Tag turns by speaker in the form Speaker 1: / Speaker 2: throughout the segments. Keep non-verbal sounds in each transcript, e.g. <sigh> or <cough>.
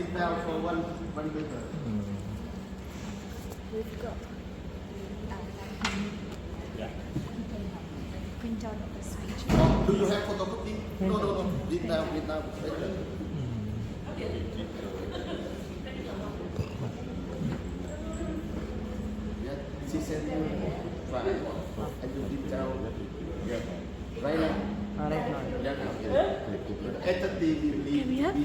Speaker 1: sleep for one, one paper.
Speaker 2: We've got. Print out the.
Speaker 1: Do you have photocopy? No, no, no. Read now,
Speaker 3: read now.
Speaker 1: Yeah,
Speaker 2: she
Speaker 1: said.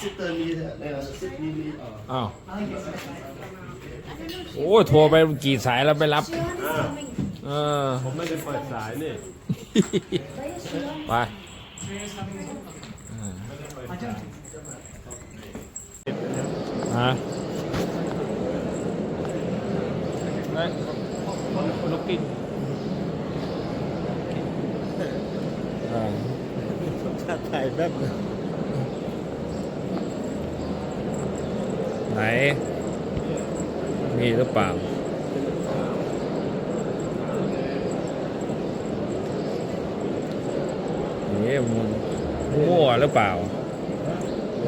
Speaker 2: ซิ
Speaker 4: อ
Speaker 5: ร์
Speaker 4: อ้าโอ้โทรไปกี่สายแล้วไปรับเออ
Speaker 5: ผมไม่ได้เปิดสายนี่
Speaker 4: ไปอ่า
Speaker 5: right? Looking. Uh, ถ่ายแบบ
Speaker 4: ไหน มีหรือเปล่าเนี่ยมันมั่วหรือเปล่า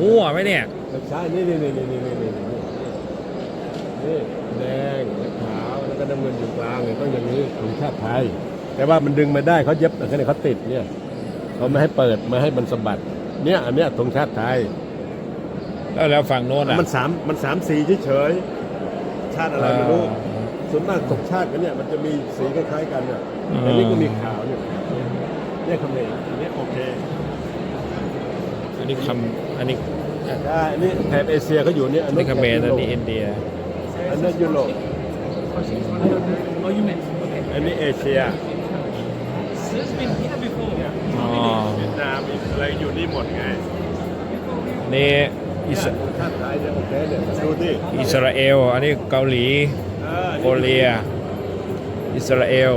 Speaker 4: มั่วไหมเนี่ย
Speaker 5: ใช่นี่นี่นี่นี่นี่นี่นี่แดง ก็น้ำเงินอยู่กลางเนี่ยต้องอย่างนี้ของชาติไทย แต่ว่ามันดึงมาได้เขาเย็บแต่เขาติดเนี่ยเขาไม่ให้เปิดไม่ให้มันสะบัด เนี่ยอันเนี้ยธงชาติไทย
Speaker 4: แล้วแล้วฝั่งโน้นอะ
Speaker 5: มันสามมันสามสีเฉยๆชาติอะไรไม่รู้ส่วนมากตกชาติกันเนี่ยมันจะมีสีคล้ายๆกันเนี่ย
Speaker 4: อืม
Speaker 5: แต่นี่ก็มีขาวเนี่ยเนี่ยคำเนรอันนี้โอเค
Speaker 4: อันนี้คำอันนี้
Speaker 5: ได้อันนี้แถบเอเชียเขาอยู่เนี่ย
Speaker 4: อันนี้เขมรอันนี้
Speaker 5: แถบ
Speaker 4: อินเดีย
Speaker 5: อันนั้นยุโรป
Speaker 3: Oh, you meant. Okay.
Speaker 5: อันนี้เอเชีย
Speaker 3: She's been here before.
Speaker 4: อ๋อ
Speaker 5: เวียดนามอะไรอยู่นี่หมดไง
Speaker 4: นี่อิส
Speaker 5: เนี่ยชาติไทยเนี่ยโอเคเนี่ยดูดิ
Speaker 4: อิสราเอล อันนี้เกาหลี
Speaker 5: เออ
Speaker 4: โคเรียอิสราเอล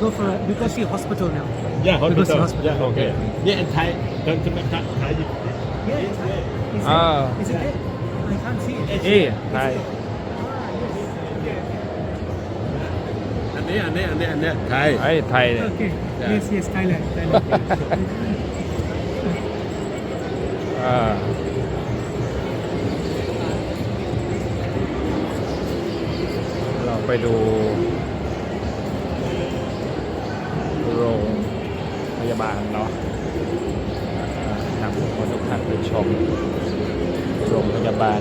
Speaker 3: go for a Mikoshi hospital now.
Speaker 5: Yeah,
Speaker 3: hospital.
Speaker 5: Mikoshi hospital. Yeah, okay. Yeah, and Thai. Don't come back. Thai.
Speaker 3: Yeah, it's Thai. Is
Speaker 4: Ah.
Speaker 3: it, is it there? I can't see it.
Speaker 4: นี่ไทย
Speaker 5: อันนี้อันนี้อันนี้อันนี้ไทย
Speaker 4: ไอ้ไทยเนี่ย
Speaker 3: Okay.
Speaker 4: Yeah.
Speaker 3: Yes, yes, Thailand. Thailand.
Speaker 4: อ่าเราไปดู โรงพยาบาลเนาะอ่านำทุกคนทุกท่านไปชมโรงพยาบาล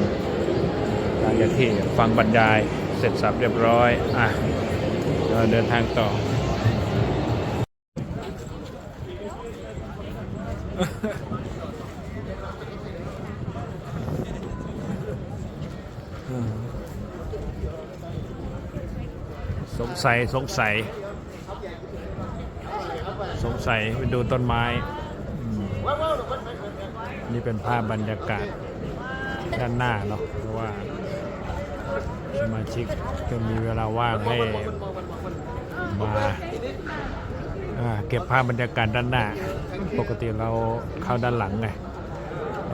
Speaker 4: หลังจากที่ฟังบรรยายเสร็จสับเรียบร้อยอะเราเดินทางต่อสงสัย สงสัย สงสัยไปดูต้นไม้นี่เป็นภาพบรรยากาศด้านหน้าเนาะเพราะว่าสมาชิกก็มีเวลาว่างให้มาเก็บภาพบรรยากาศด้านหน้า ปกติเราเข้าด้านหลังไง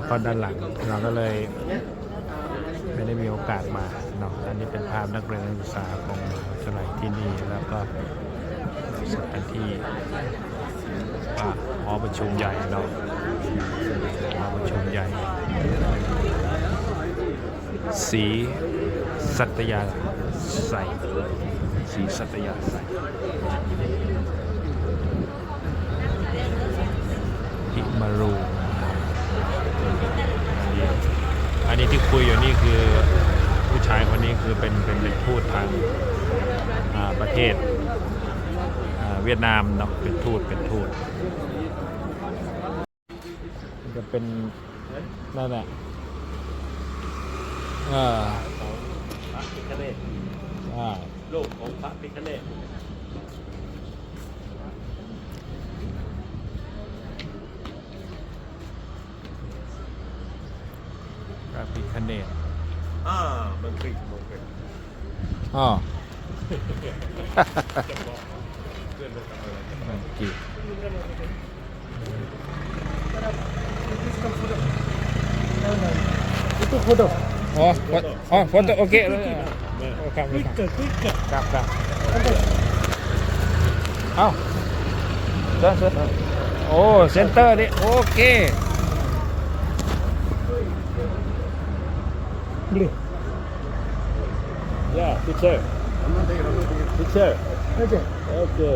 Speaker 4: เข้าด้านหลังเราก็เลยไม่ได้มีโอกาสมาเนาะอันนี้เป็นภาพนักเรียนนักศึกษาของมหาวิทยาลัยที่นี่แล้วก็สถานที่ อ่าหอประชุมใหญ่เนาหอประชุมใหญ่ สีสัตยาใสสีสัตยาใสอิมารูอันนี้ที่คุยอยู่นี่คือผู้ชายคนนี้คือเป็นเป็นเป็นทูตทางอาประเทศ เวียดนามเนาะเป็นทูตเป็นทูตจะเป็นนั่นแหละเออ
Speaker 5: พระพิฆเนศ
Speaker 4: อ่า
Speaker 5: รูปของพระพิฆเนศ
Speaker 4: พระพิคเนต
Speaker 5: อ่ามันกรีกมันกรีก
Speaker 4: อ๋อมันกี่อ๋ออ๋อโฟโต้โอเคเลยโอ้ครับครับครับเอ้ Itu foto. Oh, foto. Oh, foto. Okey. Kap, kap. Oh. Sudah, sudah. Oh, center ni. Okey. Boleh.
Speaker 5: Ya, teacher. Teacher. Okay okay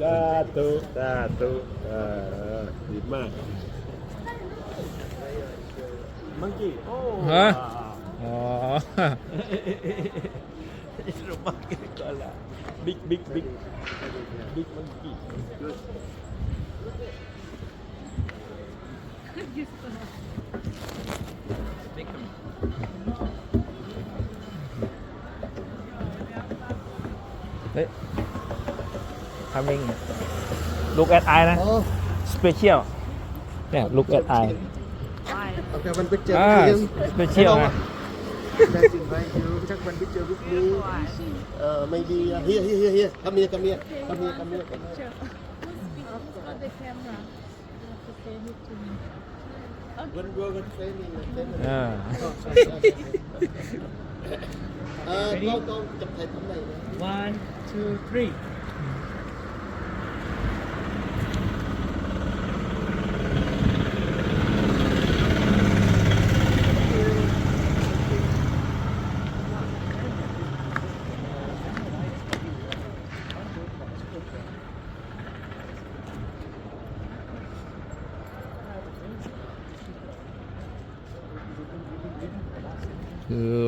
Speaker 4: Tato, tato,
Speaker 5: ah, di mana? Monkey. Oh. Hah? Oh. Rumah kita lah. Big, big, big, big monkey. Good. <laughs> โอ้
Speaker 4: ฮะ อ๋อ
Speaker 5: เรามังกี้ก่อนละบิ๊กบิ๊กบิ๊กบิ๊กมังกี้
Speaker 4: เฮ้ย coming look at eye นะ special เนี่ย look at eye
Speaker 1: Okay, one picture
Speaker 4: อ่า
Speaker 1: with him.
Speaker 4: special นะ
Speaker 1: Let's invite you. Take one picture with me. Uh, maybe uh, here, here, here, here. Come here, come here, come here, come here. Come here. When we were training, <laughs> uh,
Speaker 6: one two three.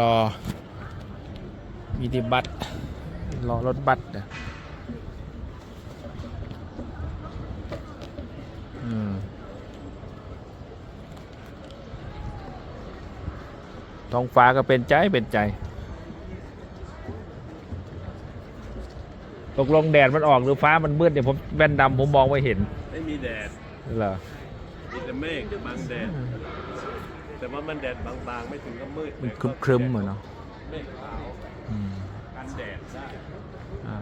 Speaker 4: รอมินิบัสรอรถบัสนะอืมท้องฟ้าก็เป็นใจเป็นใจ ตกลงแดดมันออกหรือฟ้ามันมืดเดี๋ยวผมแว่นดำผมมองไม่เห็น
Speaker 5: ไม่มีแดด
Speaker 4: เหรอ
Speaker 5: มีแต่เมฆบังแดด แต่ว่ามันแดดบางๆ ไม่ถึงกับมืด
Speaker 4: มันครึ้มๆเหมือนเนาะ
Speaker 5: เมฆขาว
Speaker 4: อืม
Speaker 5: กันแดดได้
Speaker 4: อ่า